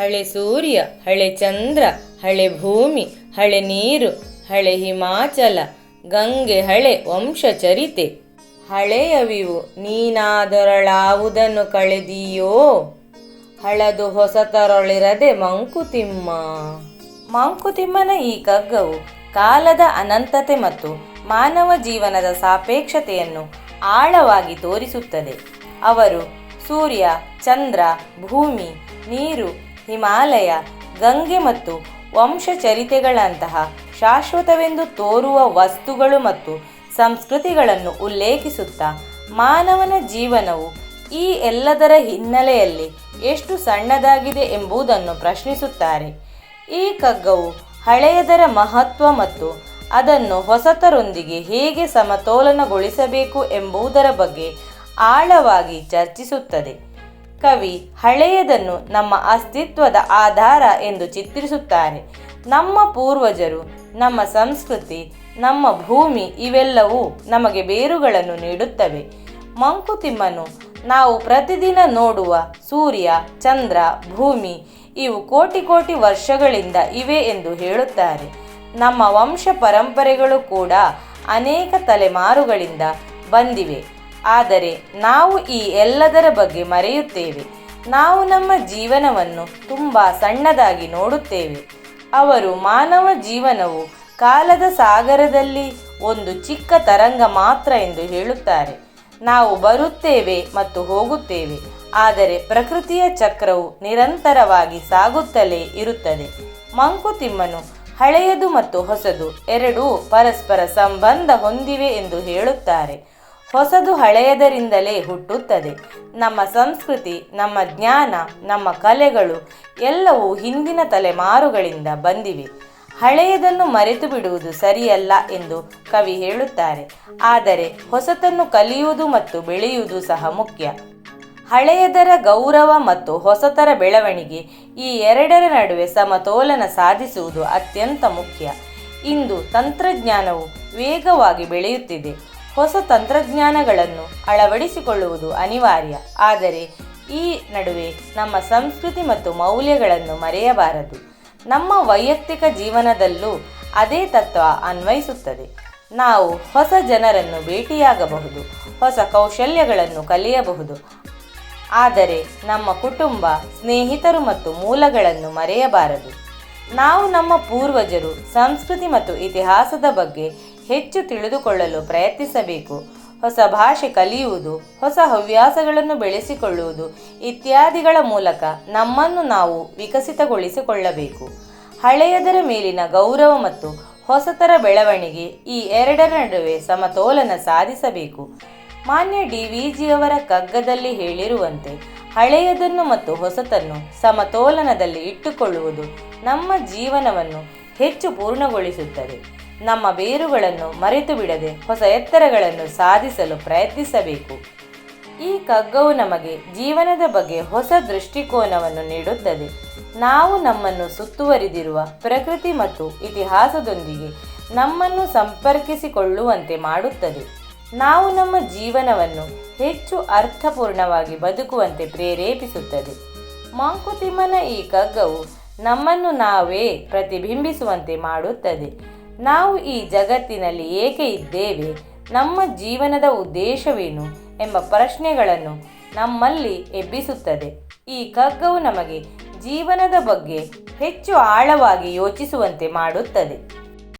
ಹಳೆ ಸೂರ್ಯ, ಹಳೆ ಚಂದ್ರ, ಹಳೆ ಭೂಮಿ, ಹಳೆ ನೀರು, ಹಳೆ ಹಿಮಾಚಲ, ಗಂಗೆ ಹಳೆ ವಂಶಚರಿತೆ. ಹಳೆಯವಿವು ನೀನಾದೊರಳಾವುದನ್ನು ಕಳೆದೀಯೋ? ಹಳದು ಹೊಸತರೊಳಿರದೆ ಮಂಕುತಿಮ್ಮ. ಮಂಕುತಿಮ್ಮನ ಈ ಕಗ್ಗವು ಕಾಲದ ಅನಂತತೆ ಮತ್ತು ಮಾನವ ಜೀವನದ ಸಾಪೇಕ್ಷತೆಯನ್ನು ಆಳವಾಗಿ ತೋರಿಸುತ್ತದೆ. ಅವರು ಸೂರ್ಯ, ಚಂದ್ರ, ಭೂಮಿ, ನೀರು ಹಿಮಾಲಯ, ಗಂಗೆ ಮತ್ತು ವಂಶಚರಿತೆಗಳಂತಹ ಶಾಶ್ವತವೆಂದು ತೋರುವ ವಸ್ತುಗಳು ಮತ್ತು ಸಂಸ್ಕೃತಿಗಳನ್ನು ಉಲ್ಲೇಖಿಸುತ್ತಾ ಮಾನವನ ಜೀವನವು ಈ ಎಲ್ಲದರ ಹಿನ್ನೆಲೆಯಲ್ಲಿ ಎಷ್ಟು ಸಣ್ಣದಾಗಿದೆ ಎಂಬುದನ್ನು ಪ್ರಶ್ನಿಸುತ್ತಾರೆ. ಈ ಕಗ್ಗವು ಹಳೆಯದರ ಮಹತ್ವ ಮತ್ತು ಅದನ್ನು ಹೊಸತರೊಂದಿಗೆ ಹೇಗೆ ಸಮತೋಲನಗೊಳಿಸಬೇಕು ಎಂಬುದರ ಬಗ್ಗೆ ಆಳವಾಗಿ ಚರ್ಚಿಸುತ್ತದೆ. ಕವಿ ಹಳೆಯದನ್ನು ನಮ್ಮ ಅಸ್ತಿತ್ವದ ಆಧಾರ ಎಂದು ಚಿತ್ರಿಸುತ್ತಾರೆ. ನಮ್ಮ ಪೂರ್ವಜರು, ನಮ್ಮ ಸಂಸ್ಕೃತಿ, ನಮ್ಮ ಭೂಮಿ ಇವೆಲ್ಲವೂ ನಮಗೆ ಬೇರುಗಳನ್ನು ನೀಡುತ್ತವೆ. ಮಂಕುತಿಮ್ಮನು, ನಾವು ಪ್ರತಿದಿನ ನೋಡುವ ಸೂರ್ಯ, ಚಂದ್ರ, ಭೂಮಿ, ಇವು ಕೋಟಿ ಕೋಟಿ ವರ್ಷಗಳಿಂದ ಇವೆ ಎಂದು ಹೇಳುತ್ತಾರೆ. ನಮ್ಮ ವಂಶ ಪರಂಪರೆಗಳು ಕೂಡ ಅನೇಕ ತಲೆಮಾರುಗಳಿಂದ ಬಂದಿವೆ. ಆದರೆ ನಾವು ಈ ಎಲ್ಲದರ ಬಗ್ಗೆ ಮರೆಯುತ್ತೇವೆ. ನಾವು ನಮ್ಮ ಜೀವನವನ್ನು ತುಂಬ ಸಣ್ಣದಾಗಿ ನೋಡುತ್ತೇವೆ. ಅವರು ಮಾನವ ಜೀವನವು ಕಾಲದ ಸಾಗರದಲ್ಲಿ ಒಂದು ಚಿಕ್ಕ ತರಂಗ ಮಾತ್ರ ಎಂದು ಹೇಳುತ್ತಾರೆ. ನಾವು ಬರುತ್ತೇವೆ ಮತ್ತು ಹೋಗುತ್ತೇವೆ, ಆದರೆ ಪ್ರಕೃತಿಯ ಚಕ್ರವು ನಿರಂತರವಾಗಿ ಸಾಗುತ್ತಲೇ ಇರುತ್ತದೆ. ಮಂಕುತಿಮ್ಮನು ಹಳೆಯದು ಮತ್ತು ಹೊಸದು ಎರಡೂ ಪರಸ್ಪರ ಸಂಬಂಧ ಹೊಂದಿವೆ ಎಂದು ಹೇಳುತ್ತಾರೆ. ಹೊಸದು ಹಳೆಯದರಿಂದಲೇ ಹುಟ್ಟುತ್ತದೆ. ನಮ್ಮ ಸಂಸ್ಕೃತಿ, ನಮ್ಮ ಜ್ಞಾನ, ನಮ್ಮ ಕಲೆಗಳು ಎಲ್ಲವೂ ಹಿಂದಿನ ತಲೆಮಾರುಗಳಿಂದ ಬಂದಿವೆ. ಹಳೆಯದನ್ನು ಮರೆತು ಬಿಡುವುದು ಸರಿಯಲ್ಲ ಎಂದು ಕವಿ ಹೇಳುತ್ತಾರೆ. ಆದರೆ ಹೊಸತನ್ನು ಕಲಿಯುವುದು ಮತ್ತು ಬೆಳೆಯುವುದು ಸಹ ಮುಖ್ಯ. ಹಳೆಯದರ ಗೌರವ ಮತ್ತು ಹೊಸತರ ಬೆಳವಣಿಗೆ ಈ ಎರಡರ ನಡುವೆ ಸಮತೋಲನ ಸಾಧಿಸುವುದು ಅತ್ಯಂತ ಮುಖ್ಯ. ಇಂದು ತಂತ್ರಜ್ಞಾನವು ವೇಗವಾಗಿ ಬೆಳೆಯುತ್ತಿದೆ. ಹೊಸ ತಂತ್ರಜ್ಞಾನಗಳನ್ನು ಅಳವಡಿಸಿಕೊಳ್ಳುವುದು ಅನಿವಾರ್ಯ. ಆದರೆ ಈ ನಡುವೆ ನಮ್ಮ ಸಂಸ್ಕೃತಿ ಮತ್ತು ಮೌಲ್ಯಗಳನ್ನು ಮರೆಯಬಾರದು. ನಮ್ಮ ವೈಯಕ್ತಿಕ ಜೀವನದಲ್ಲೂ ಅದೇ ತತ್ವ ಅನ್ವಯಿಸುತ್ತದೆ. ನಾವು ಹೊಸ ಜನರನ್ನು ಭೇಟಿಯಾಗಬಹುದು, ಹೊಸ ಕೌಶಲ್ಯಗಳನ್ನು ಕಲಿಯಬಹುದು. ಆದರೆ ನಮ್ಮ ಕುಟುಂಬ, ಸ್ನೇಹಿತರು ಮತ್ತು ಮೂಲಗಳನ್ನು ಮರೆಯಬಾರದು. ನಾವು ನಮ್ಮ ಪೂರ್ವಜರು ಸಂಸ್ಕೃತಿ ಮತ್ತು ಇತಿಹಾಸದ ಬಗ್ಗೆ ಹೆಚ್ಚು ತಿಳಿದುಕೊಳ್ಳಲು ಪ್ರಯತ್ನಿಸಬೇಕು. ಹೊಸ ಭಾಷೆ ಕಲಿಯುವುದು, ಹೊಸ ಹವ್ಯಾಸಗಳನ್ನು ಬೆಳೆಸಿಕೊಳ್ಳುವುದು ಇತ್ಯಾದಿಗಳ ಮೂಲಕ ನಮ್ಮನ್ನು ನಾವು ವಿಕಸಿತಗೊಳಿಸಿಕೊಳ್ಳಬೇಕು. ಹಳೆಯದರ ಮೇಲಿನ ಗೌರವ ಮತ್ತು ಹೊಸತರ ಬೆಳವಣಿಗೆ ಈ ಎರಡರ ನಡುವೆ ಸಮತೋಲನ ಸಾಧಿಸಬೇಕು. ಮಾನ್ಯ ಡಿ ವಿ ಜಿಯವರ ಕಗ್ಗದಲ್ಲಿ ಹೇಳಿರುವಂತೆ, ಹಳೆಯದನ್ನು ಮತ್ತು ಹೊಸತನ್ನು ಸಮತೋಲನದಲ್ಲಿ ಇಟ್ಟುಕೊಳ್ಳುವುದು ನಮ್ಮ ಜೀವನವನ್ನು ಹೆಚ್ಚು ಪೂರ್ಣಗೊಳಿಸುತ್ತದೆ. ನಮ್ಮ ಬೇರುಗಳನ್ನು ಮರೆತು ಬಿಡದೆ ಹೊಸ ಎತ್ತರಗಳನ್ನು ಸಾಧಿಸಲು ಪ್ರಯತ್ನಿಸಬೇಕು. ಈ ಕಗ್ಗವು ನಮಗೆ ಜೀವನದ ಬಗ್ಗೆ ಹೊಸ ದೃಷ್ಟಿಕೋನವನ್ನು ನೀಡುತ್ತದೆ. ನಾವು ನಮ್ಮನ್ನು ಸುತ್ತುವರಿದಿರುವ ಪ್ರಕೃತಿ ಮತ್ತು ಇತಿಹಾಸದೊಂದಿಗೆ ನಮ್ಮನ್ನು ಸಂಪರ್ಕಿಸಿಕೊಳ್ಳುವಂತೆ ಮಾಡುತ್ತದೆ. ನಾವು ನಮ್ಮ ಜೀವನವನ್ನು ಹೆಚ್ಚು ಅರ್ಥಪೂರ್ಣವಾಗಿ ಬದುಕುವಂತೆ ಪ್ರೇರೇಪಿಸುತ್ತದೆ. ಮಾಂಕುತಿಮ್ಮನ ಈ ಕಗ್ಗವು ನಮ್ಮನ್ನು ನಾವೇ ಪ್ರತಿಬಿಂಬಿಸುವಂತೆ ಮಾಡುತ್ತದೆ. ನಾವು ಈ ಜಗತ್ತಿನಲ್ಲಿ ಏಕೆ ಇದ್ದೇವೆ? ನಮ್ಮ ಜೀವನದ ಉದ್ದೇಶವೇನು ಎಂಬ ಪ್ರಶ್ನೆಗಳನ್ನು ನಮ್ಮಲ್ಲಿ ಎಬ್ಬಿಸುತ್ತದೆ. ಈ ಕಗ್ಗವು ನಮಗೆ ಜೀವನದ ಬಗ್ಗೆ ಹೆಚ್ಚು ಆಳವಾಗಿ ಯೋಚಿಸುವಂತೆ ಮಾಡುತ್ತದೆ.